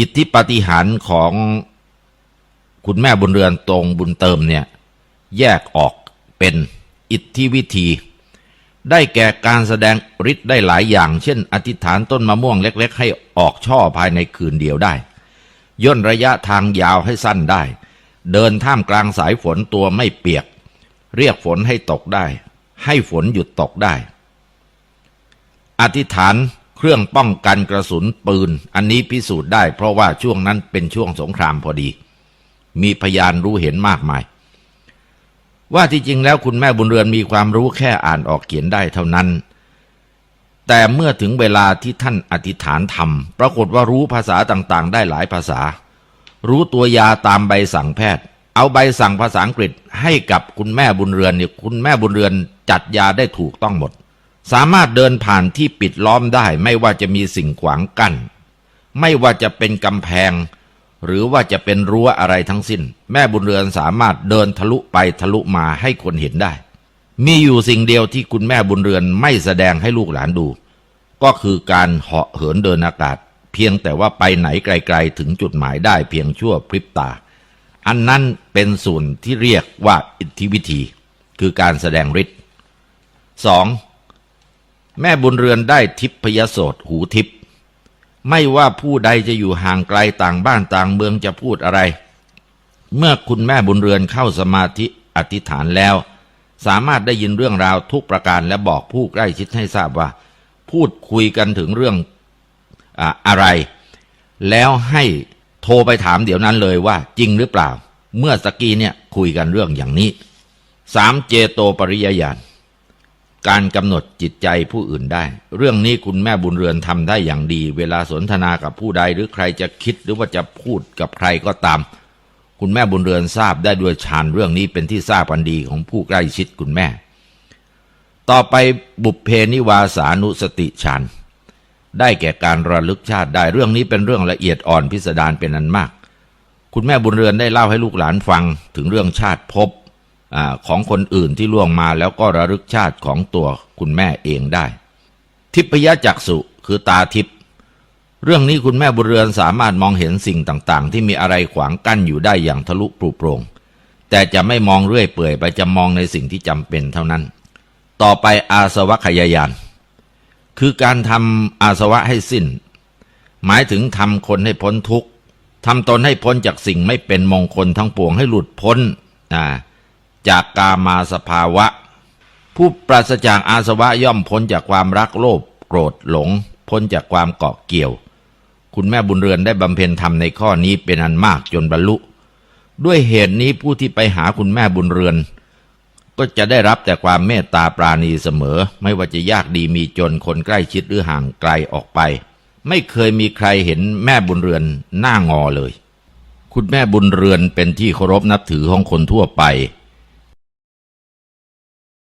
อิทธิปฏิหารของคุณแม่บุญเรือนตรงบุญเติมเนี่ยแยกออกเป็นอิทธิวิธี ได้แก่การแสดงฤทธิ์ได้หลายอย่าง เช่น อธิษฐานต้นมะม่วงเล็ก ๆ ให้ออกช่อภายในคืนเดียวได้ ย่นระยะทางยาวให้สั้นได้ เดินท่ามกลางสายฝนตัวไม่เปียก เรียกฝนให้ตกได้ ให้ฝนหยุดตกได้ อธิษฐาน เครื่องป้องกันกระสุนปืน อันนี้พิสูจน์ได้เพราะว่าช่วงนั้นเป็นช่วงสงครามพอดี มีพยานรู้เห็นมากมาย ว่าที่จริงแล้วคุณแม่บุญเรือนมีความรู้แค่อ่านออกเขียนได้เท่านั้น แต่เมื่อถึงเวลาที่ท่านอธิษฐานทำปรากฏว่ารู้ภาษาต่างๆ ได้หลายภาษา รู้ตัวยาตามใบสั่งแพทย์ เอาใบสั่งภาษาอังกฤษให้กับคุณแม่บุญเรือนเนี่ยคุณแม่บุญเรือนจัดยาได้ถูกต้องหมด สามารถเดินผ่านที่ปิดล้อมได้ไม่ว่าจะมีสิ่งขวางกั้น ไม่ว่าจะเป็นกำแพง หรือว่าจะเป็นรั้วอะไรทั้งสิ้น แม่บุญเรือนสามารถเดินทะลุไปทะลุมาให้คนเห็นได้ มีอยู่สิ่งเดียวที่คุณแม่บุญเรือนไม่แสดงให้ลูกหลานดู ก็คือการเหาะเหินเดินอากาศ เพียงแต่ว่าไปไหนไกลๆถึงจุดหมายได้เพียงชั่วพริบตา อันนั้นเป็นส่วนที่เรียกว่าอิทธิวิธี คือการแสดงฤทธิ์สอง แม่บุญเรือนได้ทิพยโสตหูทิพไม่ว่าผู้ใดจะอยู่ห่างไกลต่างบ้านต่างเมืองจะพูดอะไร เมื่อคุณแม่บุญเรือนเข้าสมาธิอธิษฐานแล้ว สามารถได้ยินเรื่องราวทุกประการและบอกผู้ใกล้ชิดให้ทราบว่า พูดคุยกันถึงเรื่องอะอะไร แล้วให้โทรไปถามเดี๋ยวนั้นเลยว่าจริงหรือเปล่า เมื่อสกีเนี่ยคุยกันเรื่องอย่างนี้สามเจโตปริยญาณ การกำหนดจิตใจผู้อื่นได้ เรื่องนี้คุณแม่บุญเรือนทำได้อย่างดี เวลาสนทนากับผู้ใดหรือใครจะคิดหรือว่าจะพูดกับใครก็ตาม คุณแม่บุญเรือนทราบได้ด้วยฌานเรื่องนี้เป็นที่ทราบกันดีของผู้ใกล้ชิดคุณแม่ ต่อไปบุพเพนิวาสานุสติฌานได้แก่การระลึกชาติได้เรื่องนี้เป็นเรื่องละเอียดอ่อนพิสดารเป็นอันมาก คุณแม่บุญเรือนได้เล่าให้ลูกหลานฟังถึงเรื่องชาติภพ อของคนอื่นที่ล่วงมาแล้วก็ระลึกชาติของตัวคุณแม่เองได้ ทิพยจักษุคือตาทิพย์เรื่องนี้คุณแม่บุญเรือนสามารถมองเห็นสิ่งต่างๆ ที่มีอะไรขวางกั้นอยู่ได้อย่างทะลุปลุโปรง แต่จะไม่มองเรื่อยเปื่อยไปจะมองในสิ่งที่จำเป็นเท่านั้น ต่อไปอาสวะขยายาน คือการทำอาสวะให้สิ้น หมายถึงทำคนให้พ้นทุกข์ทำตนให้พ้นจากสิ่งไม่เป็นมงคลทั้งปวงให้หลุดพ้นอ่า จากกามาสภาวะ ผู้ปราศจากอาสวะย่อมพ้นจากความรักโลภโกรธหลง พ้นจากความเกาะเกี่ยว คุณแม่บุญเรือนได้บำเพ็ญธรรมในข้อนี้เป็นอันมากจนบรรลุ ด้วยเหตุนี้ผู้ที่ไปหาคุณแม่บุญเรือน ก็จะได้รับแต่ความเมตตาปราณีเสมอ ไม่ว่าจะยากดีมีจนคนใกล้ชิดหรือห่างไกลออกไป ไม่เคยมีใครเห็นแม่บุญเรือนหน้างอเลย คุณแม่บุญเรือนเป็นที่เคารพนับถือของคนทั่วไป